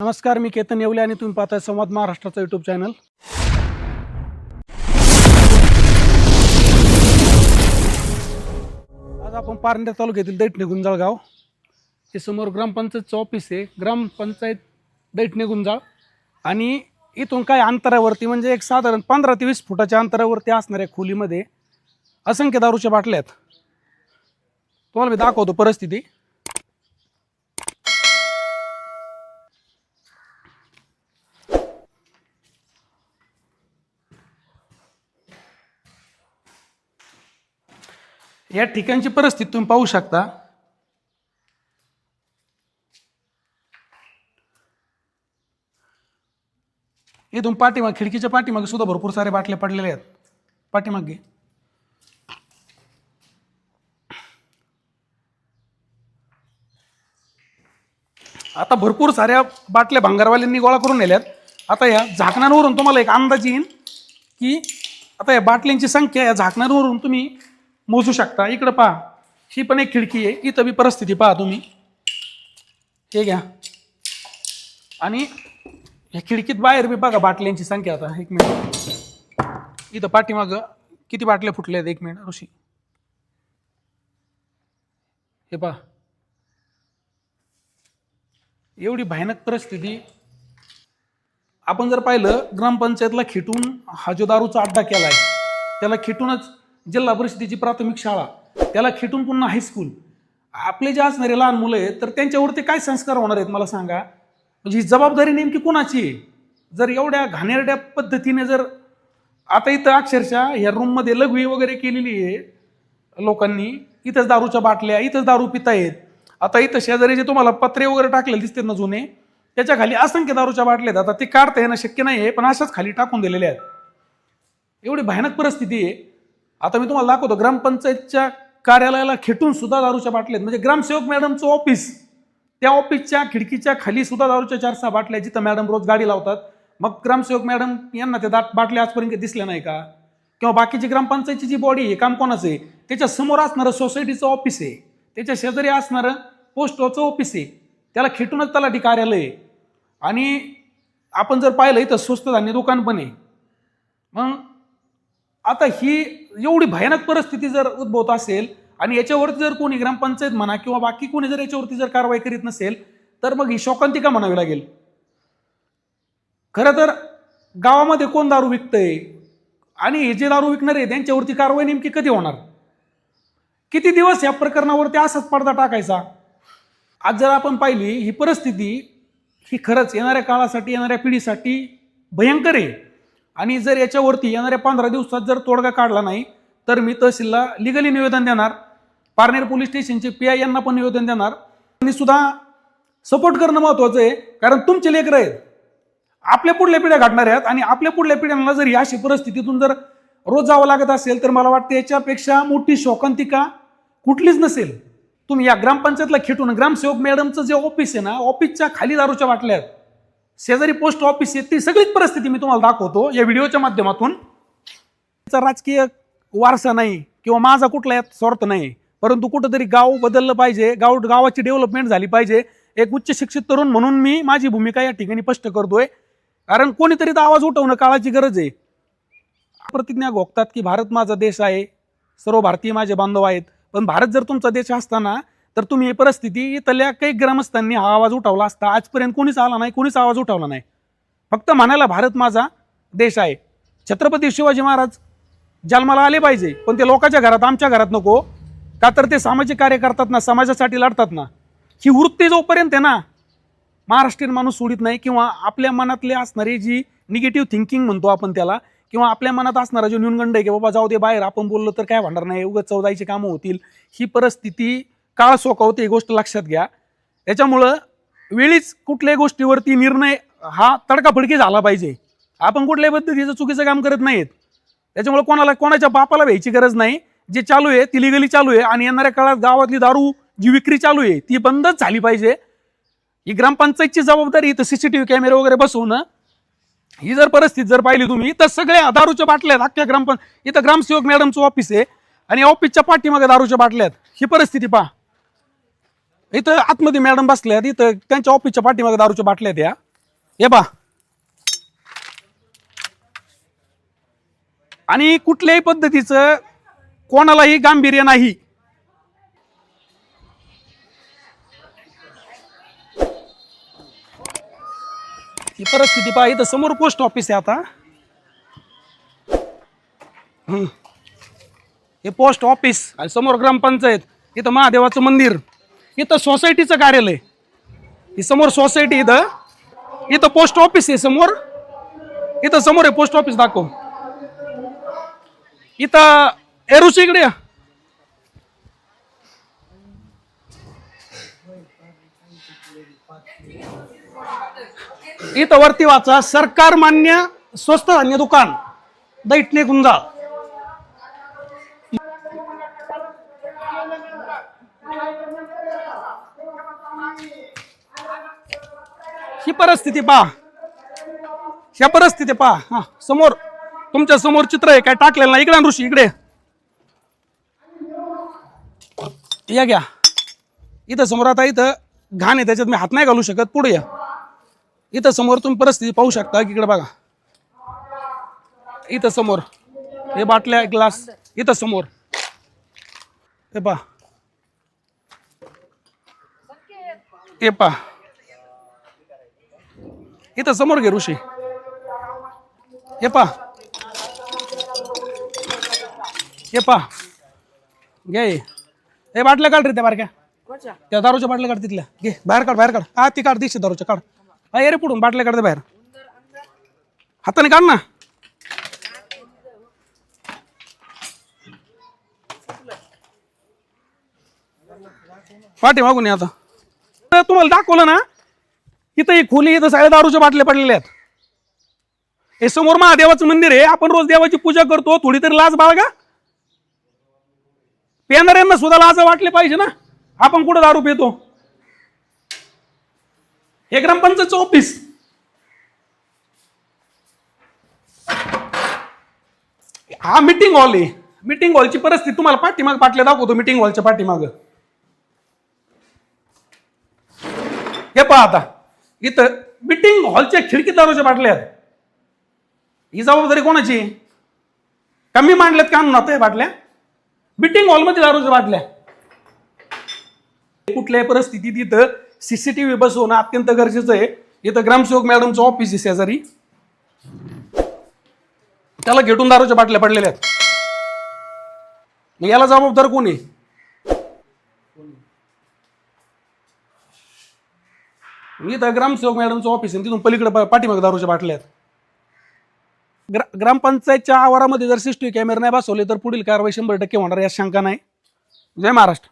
नमस्कार मी केतन येवले आणि तुम्ही पाहताय संवाद महाराष्ट्राचा युट्यूब चॅनल आज आपण पारंड्या तालुक्यातील दैठणे गुंजाळगाव हे समोर ग्रामपंचायतचं ऑफिस आहे. ग्रामपंचायत दैठणे गुंजाळ. आणि इथून काय अंतरावरती म्हणजे एक साधारण पंधरा ते वीस फुटाच्या अंतरावरती असणाऱ्या खोलीमध्ये असंख्य दारूच्या बाटल्या आहेत. तुम्हाला मी दाखवतो परिस्थिती. या ठिकाणची परिस्थिती तुम्ही पाहू शकता. इथून पाठीमाग खिडकीच्या पाठीमागे सुद्धा भरपूर सारे बाटल्या पडलेल्या आहेत. पाठीमागे. आता भरपूर साऱ्या बाटल्या भांगारवाल्यांनी गोळा करून नेल्यात. आता या झाकणांवरून तुम्हाला एक अंदाज येईल की आता या बाटल्यांची संख्या या झाकणांवरून तुम्ही मोजू शकता. इकडं पहा. ही पण एक खिडकी आहे. इथं बी परिस्थिती पहा तुम्ही. हे घ्या. आणि ह्या खिडकीत बाहेर बी बघा बाटल्यांची संख्या आता. एक मिनिट. इथं पाठीमागं किती बाटल्या फुटल्या आहेत? एक मिनिट ऋषी. हे पहा. एवढी भयानक परिस्थिती. आपण जर पाहिलं ग्रामपंचायतला खिटून हा जो दारूचा अड्डा केला आहे त्याला खिटूनच जिल्हा परिषदेची प्राथमिक शाळा त्याला खेटून पुन्हा हायस्कूल आपले जे असणारे लहान मुलं आहेत तर त्यांच्यावरती काय संस्कार होणार आहेत मला सांगा? म्हणजे ही जबाबदारी नेमकी कोणाची आहे? जर एवढ्या घाणेरड्या पद्धतीने जर आता इथं अक्षरशः ह्या रूममध्ये लघवी वगैरे केलेली आहे लोकांनी इथंच दारूच्या बाटल्या इथंच दारू पितायत. आता इथं शेजारी जे तुम्हाला पत्रे वगैरे टाकलेले दिसतात ना जुने त्याच्याखाली असंख्य दारूच्या बाटल्या आहेत. आता ते काढता येणं शक्य नाही आहे पण अशाच खाली टाकून दिलेल्या आहेत. एवढी भयानक परिस्थिती आहे. आता मी तुम्हाला दाखवतो ग्रामपंचायतच्या कार्यालयाला खेटून सुद्धा दारूच्या बाटल्या आहेत. म्हणजे ग्रामसेवक मॅडमचं ऑफिस त्या ऑफिसच्या खिडकीच्या खाली सुद्धा दारूच्या चार सहा बाटल्या जिथं मॅडम रोज गाडी लावतात. मग ग्रामसेवक मॅडम यांना त्या दाट बाटल्या आजपर्यंत दिसल्या नाही का? किंवा बाकीची ग्रामपंचायतची जी बॉडी आहे काम कोणाचं आहे? त्याच्यासमोर असणारं सोसायटीचं ऑफिस आहे. त्याच्या शेजारी असणारं पोस्टचं ऑफिस आहे. त्याला खेटूनच तलाठी कार्यालय आहे. आणि आपण जर पाहिलं इथं स्वस्त धान्य दुकान पण आहे. मग आता ही एवढी भयानक परिस्थिती जर उद्भवत असेल आणि याच्यावरती जर कोणी ग्रामपंचायत म्हणा किंवा बाकी कोणी जर याच्यावरती जर कारवाई करीत नसेल तर मग ही शोकांतिका म्हणावी लागेल. खरं तर गावामध्ये कोण दारू विकतंय? आणि हे जे दारू विकणारे आहे, त्यांच्यावरती कारवाई नेमकी कधी होणार? किती दिवस या प्रकरणावरती असाच पडदा टाकायचा? आज जर आपण पाहिली ही परिस्थिती ही खरंच येणाऱ्या काळासाठी येणाऱ्या पिढीसाठी भयंकर आहे. आणि जर याच्यावरती येणाऱ्या पंधरा दिवसात जर तोडगा काढला नाही तर मी तहसीलला लिगली निवेदन देणार. पारनेर पोलीस स्टेशनचे पी आय यांना पण निवेदन देणार. आणि सुद्धा सपोर्ट करणं महत्त्वाचं आहे कारण तुमचे लेकरं आहेत. आपल्या पुढल्या पिढ्या घडणार आहेत आणि आपल्या पुढल्या पिढ्यांना जर या अशी परिस्थितीतून जर रोज जावं लागत असेल तर मला वाटतं याच्यापेक्षा मोठी शोकांतिका कुठलीच नसेल. तुम्ही या ग्रामपंचायतला खेटून ग्रामसेवक मॅडमचं जे ऑफिस आहे ना ऑफिसच्या खाली दारूच्या बाटल्या आहेत. शेजारी पोस्ट ऑफिस आहे ती सगळीच परिस्थिती मी तुम्हाला दाखवतो या व्हिडिओच्या माध्यमातून. त्याचा राजकीय वारसा नाही किंवा माझा कुठला यात स्वार्थ नाही परंतु कुठंतरी गाव बदललं पाहिजे गाव गावाची डेव्हलपमेंट झाली पाहिजे. एक उच्च शिक्षित तरुण म्हणून मी माझी भूमिका या ठिकाणी स्पष्ट करतोय. कारण कोणीतरी तर आवाज उठवणं काळाची गरज आहे. प्रतिज्ञा घोगतात की भारत माझा देश आहे सर्व भारतीय माझे बांधव आहेत. पण भारत जर तुमचा देश असताना तर तुम्ही ही परिस्थिती इथल्या काही ग्रामस्थांनी हा आवाज उठवला असता. आजपर्यंत कोणीच आला नाही कोणीच आवाज उठवला नाही. फक्त म्हणायला भारत माझा देश आहे. छत्रपती शिवाजी महाराज जन्माला आले पाहिजे पण ते लोकांच्या घरात आमच्या घरात नको. का तर ते सामाजिक कार्य करतात ना समाजासाठी लढतात ना. ही वृत्ती जोपर्यंत आहे ना महाराष्ट्रीयन माणूस सोडित नाही किंवा आपल्या मनातले असणारी जी निगेटिव्ह थिंकिंग म्हणतो आपण त्याला किंवा आपल्या मनात असणारा जो न्यूनगंड आहे की बाबा जाऊ दे बाहेर आपण बोललो तर काय होणार नाही उगत चौदाईची कामं होतील. ही परिस्थिती काळ सोकावते ही गोष्ट लक्षात घ्या. त्याच्यामुळं वेळीच कुठल्याही गोष्टीवरती निर्णय हा तडकाफडकी झाला पाहिजे. आपण कुठल्याही पद्धतीचं चुकीचं काम करत नाहीत. त्याच्यामुळे कोणाला कोणाच्या बापाला व्हायची गरज नाही. जे चालू आहे ती लिगली चालू आहे आणि येणाऱ्या काळात गावातली दारू जी विक्री चालू आहे ती बंदच झाली पाहिजे. ही ग्रामपंचायतची जबाबदारी इथं सीसीटीव्ही कॅमेरे वगैरे बसवणं ही जर परिस्थिती जर पाहिली तुम्ही तर सगळ्या दारूच्या बाटल्या आहेत. अख्ख्या ग्रामपंच इथं ग्रामसेवक मॅडमचं ऑफिस आहे आणि ऑफिसच्या पाठीमागे दारूच्या बाटल्या आहेत. ही परिस्थिती पहा. इथं आतमध्ये मॅडम बसल्यात इथं त्यांच्या ऑफिसच्या पाठीमागे दारूच्या बाटल्या आहेत या. हे बा. आणि कुठल्याही पद्धतीचं कोणालाही गांभीर्य नाही. ही परिस्थिती पहा इथं समोर पोस्ट ऑफिस आहे आता. हम्म. हे पोस्ट ऑफिस आणि समोर ग्रामपंचायत इथं महादेवाचं मंदिर. इथं सोसायटीचं कार्यालय. ही समोर सोसायटी इथं. इथं पोस्ट ऑफिस आहे समोर. इथं समोर आहे पोस्ट ऑफिस दाखव. इथं एरुस इकडे इथं वरती वाचा सरकार मान्य स्वस्त धान्य दुकान. दैटणे गुंजा ही परिस्थिती पहा. ह्या परिस्थिती पहा. हा समोर तुमच्यासमोर चित्र आहे काय टाकलेलं नाही. इकडे ऋषी इकडे. या घ्या. इथं समोर आता इथं घाण आहे त्याच्यात मी हात नाही घालू शकत. पुढे या. इथं समोर तुम्ही परिस्थिती पाहू शकता. की इकडे बघा. इथं समोर. हे बाटल्या ग्लास. इथं समोर. हे पहा. हे पहा. इथं समोर घे ऋषी. हे पहा हे पहा घे. हे बाटल्या काढ रे त्या बारक्या. त्या दारूच्या बाटल्या काढ तिथल्या. घे. बाहेर काढ बाहेर काढ. हा ती काढ दिसते दारूच्या. काढ. हा ये रे पुढून बाटल्या काढते बाहेर. हाताने काढ ना. पाठी मागून आता. तुम्हाला दाखवलं ना? इथं ही खोली इथं सगळ्या दारूच्या बाटल्या पडलेल्या आहेत. हे समोर महादेवाचं मंदिर आहे. आपण रोज देवाची पूजा करतो. थोडी तरी लाज बाळगा. पेनाऱ्यांना सुद्धा लाज वाटले पाहिजे ना. आपण कुठं दारू पितो? हे ग्रामपंचायतचं ऑफिस हा मिटिंग हॉल आहे. मिटिंग हॉलची परिस्थिती तुम्हाला पाठीमाग पाटल्या दाखवतो मिटिंग हॉलच्या पाठीमाग. हे पहा आता. इथं मिटिंग हॉलच्या खिडकी दारूच्या बाटल्या आहेत. ही जबाबदारी कोणाची? कमी मांडल्यात का आणून आता बाटल्या? मिटिंग हॉलमध्ये दारूच्या बाटल्या. कुठल्याही परिस्थितीत इथं सीसीटीव्ही बसवणं अत्यंत गरजेचं आहे. इथं ग्रामसेवक मॅडमचं ऑफिस आहे शेजारी. त्याला घेटून दारूच्या बाटल्या पडलेल्या आहेत. याला जबाबदार कोण आहे? इथं ग्रामसेवक मॅडमचं ऑफिस आहे तिथून पलीकडे पाठीमाग पाठीमागे दारूच्या बाटल्या आहेत. ग्रा ग्रामपंचायतच्या आवारामध्ये जर सीसीटीव्ही कॅमेरे नाही बसवले तर पुढील कारवाई शंभर टक्के होणार यात शंका नाही. जय महाराष्ट्र.